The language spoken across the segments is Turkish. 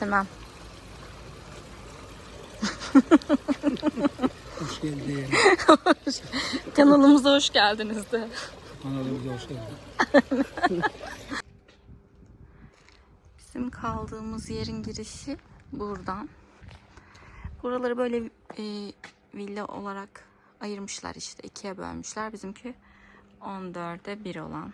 istemem. Hoş geldin. Kanalımıza hoş geldiniz de. Kanalımıza hoş geldin. Bizim kaldığımız yerin girişi buradan. Buraları böyle e, villa olarak ayırmışlar işte ikiye bölmüşler. Bizimki 14'e 1 olan.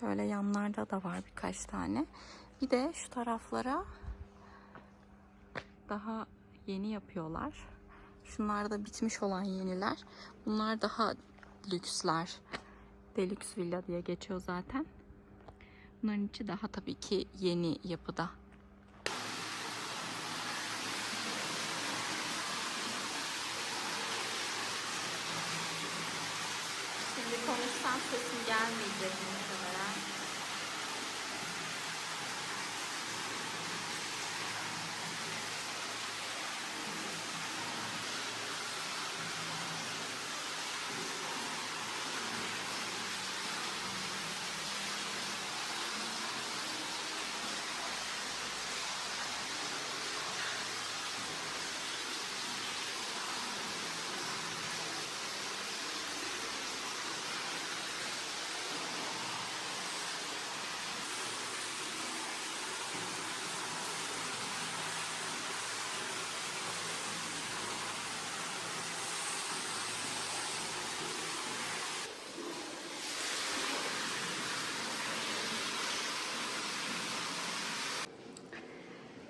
Şöyle yanlarda da var birkaç tane. Bir de şu taraflara daha yeni yapıyorlar. Şunlar da bitmiş olan yeniler. Bunlar daha lüksler. Deluxe villa diye geçiyor zaten. Bunların içi daha tabii ki yeni yapıda. Şimdi konuşsam sesim gelmeyecek muhtemelen.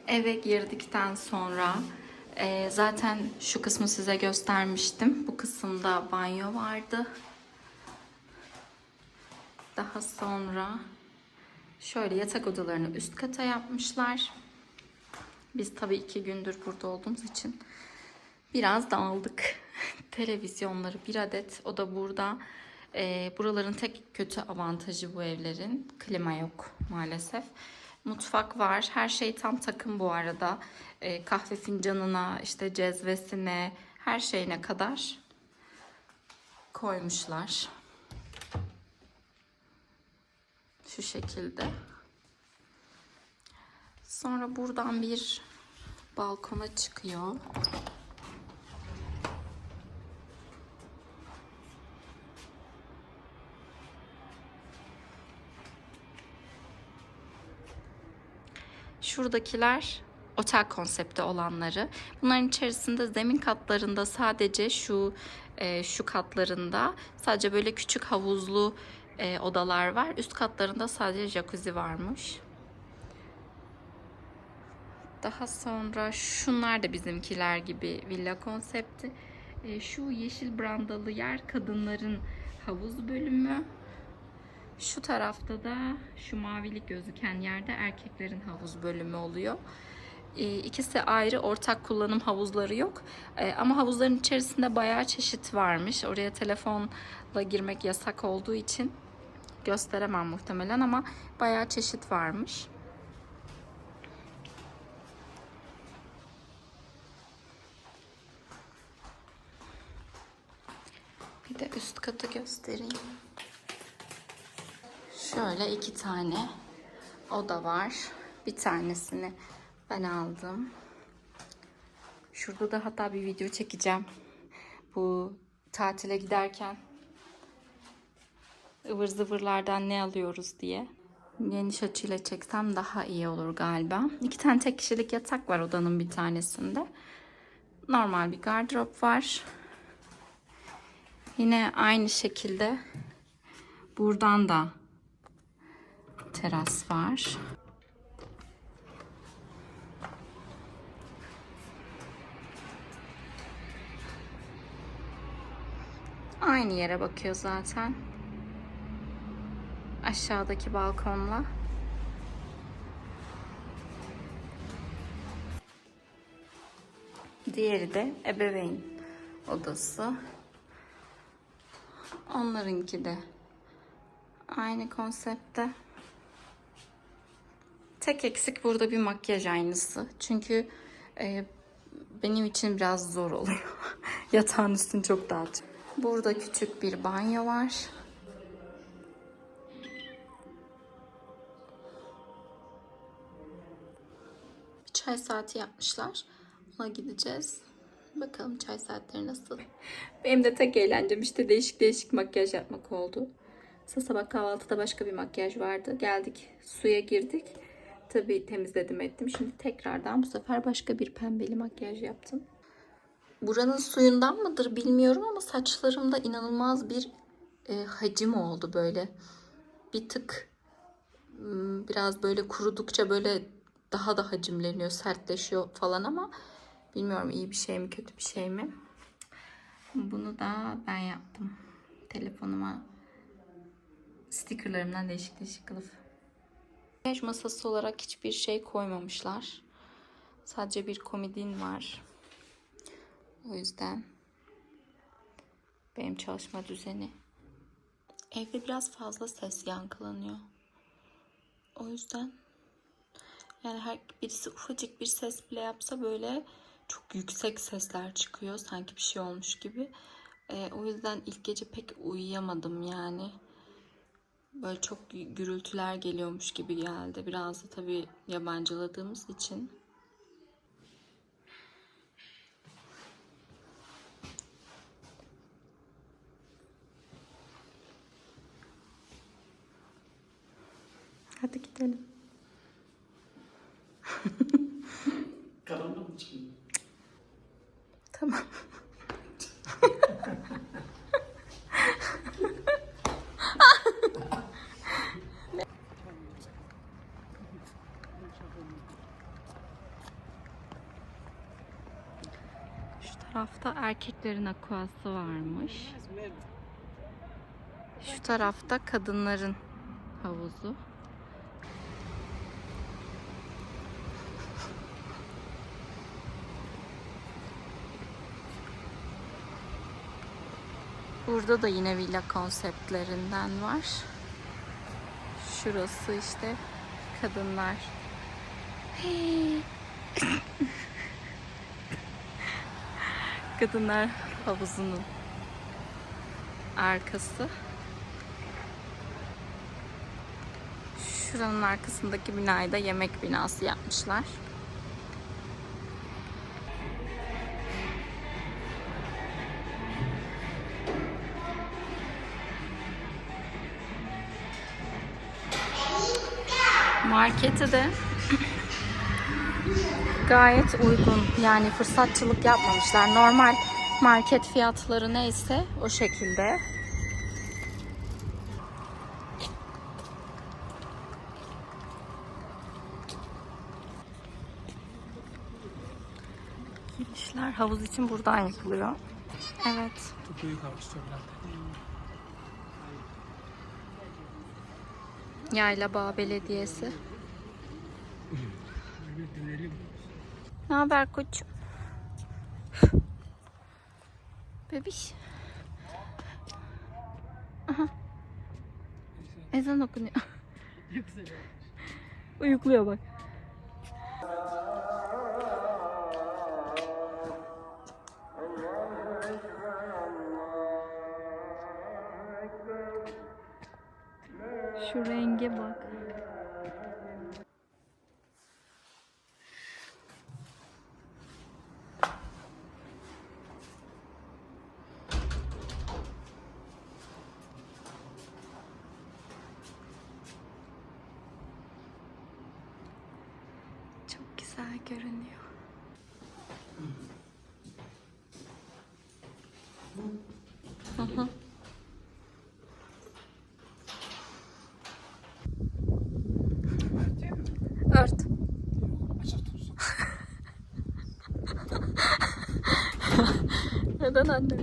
Eve girdikten sonra e, zaten şu kısmı size göstermiştim. Bu kısımda banyo vardı. Daha sonra şöyle yatak odalarını üst kata yapmışlar. Biz tabii iki gündür burada olduğumuz için biraz dağıldık. Televizyonları bir adet. O da burada. E, buraların tek kötü avantajı bu evlerin. Klima yok maalesef. Mutfak var. Her şey tam takım bu arada. E, kahve fincanına, işte cezvesine, her şeyine kadar koymuşlar. Şu şekilde. Sonra buradan bir balkona çıkıyor. Şuradakiler otel konsepti olanları. Bunların içerisinde zemin katlarında sadece şu e, şu katlarında sadece böyle küçük havuzlu e, odalar var. Üst katlarında sadece jacuzzi varmış. Daha sonra şunlar da bizimkiler gibi villa konsepti. E, şu yeşil brandalı yer kadınların havuz bölümü. Şu tarafta da şu mavilik gözüken yerde erkeklerin havuz bölümü oluyor. E, İkisi ayrı ortak kullanım havuzları yok. E, Ama havuzların içerisinde bayağı çeşit varmış. Oraya telefonla girmek yasak olduğu için gösteremem muhtemelen ama bayağı çeşit varmış. Bir de üst katı göstereyim. Şöyle iki tane oda var. Bir tanesini ben aldım. Şurada da hatta bir video çekeceğim. Bu tatile giderken ıvır zıvırlardan ne alıyoruz diye. Geniş açıyla çeksem daha iyi olur galiba. İki tane tek kişilik yatak var odanın bir tanesinde. Normal bir gardırop var. Yine aynı şekilde buradan da teras var. Aynı yere bakıyor zaten. Aşağıdaki balkonla. Diğeri de ebeveyn odası. Onlarınki de aynı konsepte. Tek eksik burada bir makyaj aynısı. Çünkü e, benim için biraz zor oluyor. Yatağın üstünü çok dağıtıyor. Burada küçük bir banyo var. çay saati yapmışlar. Ona gideceğiz. Bakalım çay saatleri nasıl? Benim de tek eğlencem işte değişik değişik makyaj yapmak oldu. Mesela sabah kahvaltıda başka bir makyaj vardı. Geldik suya girdik. Tabii temizledim ettim. Şimdi tekrardan bu sefer başka bir pembeli makyaj yaptım. Buranın suyundan mıdır bilmiyorum ama saçlarımda inanılmaz bir e, hacim oldu böyle. Bir tık biraz böyle kurudukça böyle daha da hacimleniyor, sertleşiyor falan ama bilmiyorum iyi bir şey mi kötü bir şey mi. Bunu da ben yaptım. Telefonuma stickerlarımdan değişik değişik kılıf. Makyaj masası olarak hiçbir şey koymamışlar. Sadece bir komodin var. O yüzden benim çalışma düzeni. Evde biraz fazla ses yankılanıyor. O yüzden yani her birisi ufacık bir ses bile yapsa böyle çok yüksek sesler çıkıyor. Sanki bir şey olmuş gibi. Ee, o yüzden ilk gece pek uyuyamadım yani. Böyle çok gürültüler geliyormuş gibi geldi. Biraz da tabii yabancıladığımız için. Hadi gidelim. Karanlık mı çıkıyor? Tamam. Şu tarafta erkeklerin akuası varmış. Şu tarafta kadınların havuzu. Burada da yine villa konseptlerinden var. Şurası işte kadınlar. Hey. Kadınlar havuzunun arkası. Şuranın arkasındaki binayı da yemek binası yapmışlar. Marketi de gayet uygun. Yani fırsatçılık yapmamışlar. Normal market fiyatları neyse o şekilde. Girişler havuz için buradan yapılıyor. Evet. Çok büyük havuz çok. Yaylabağ Belediyesi. Dönelim. Ne haber koçum? Bebiş. Aha. Ezan okunuyor. Uyukluyor bak. Şu renge bak. Çok güzel görünüyor. Hı hı. Ört. Neden annem?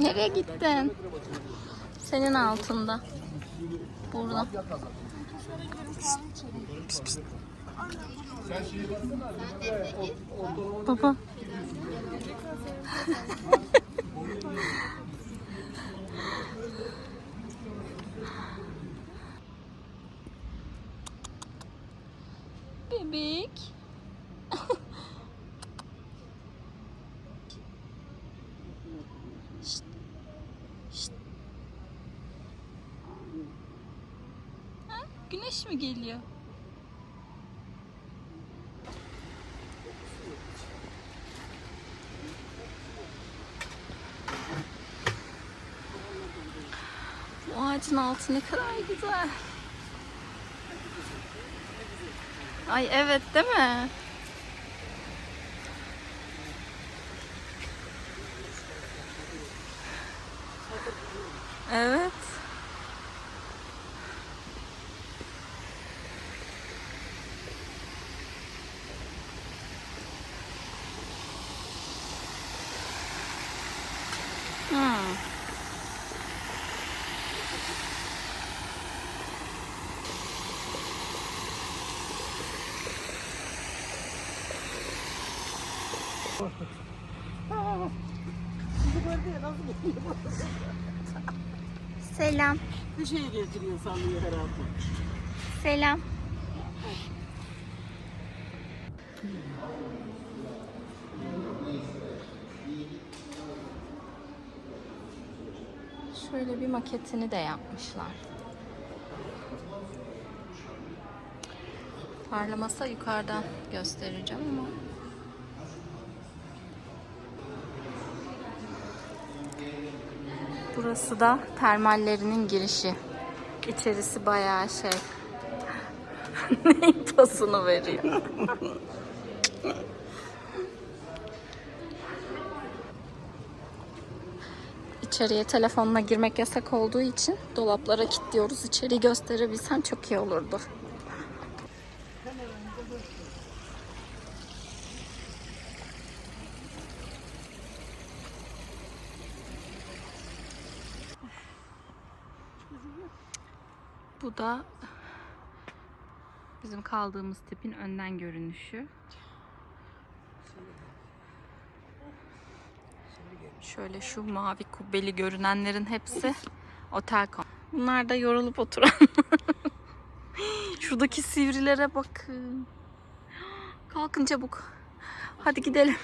Nereye gittin? Senin altında. Burada. Pişt, pişt. Baba. Bebek. Güneş mi geliyor? Ağacın altı ne kadar güzel. Ay evet değil mi? Evet. Selam. Bir şey getiriyor sanıyor herhalde. Selam. Şöyle bir maketini de yapmışlar. Parlamasa yukarıdan göstereceğim ama. Burası da termallerinin girişi. İçerisi bayağı şey. Neyin pasını veriyor? İçeriye telefonla girmek yasak olduğu için dolaplara kilitliyoruz. İçeriği gösterebilsen çok iyi olurdu. Bu da bizim kaldığımız tipin önden görünüşü. Şöyle şu mavi kubbeli görünenlerin hepsi otel kon. Bunlar da yorulup oturan. Şuradaki sivrilere bakın. Kalkın çabuk. Hadi gidelim.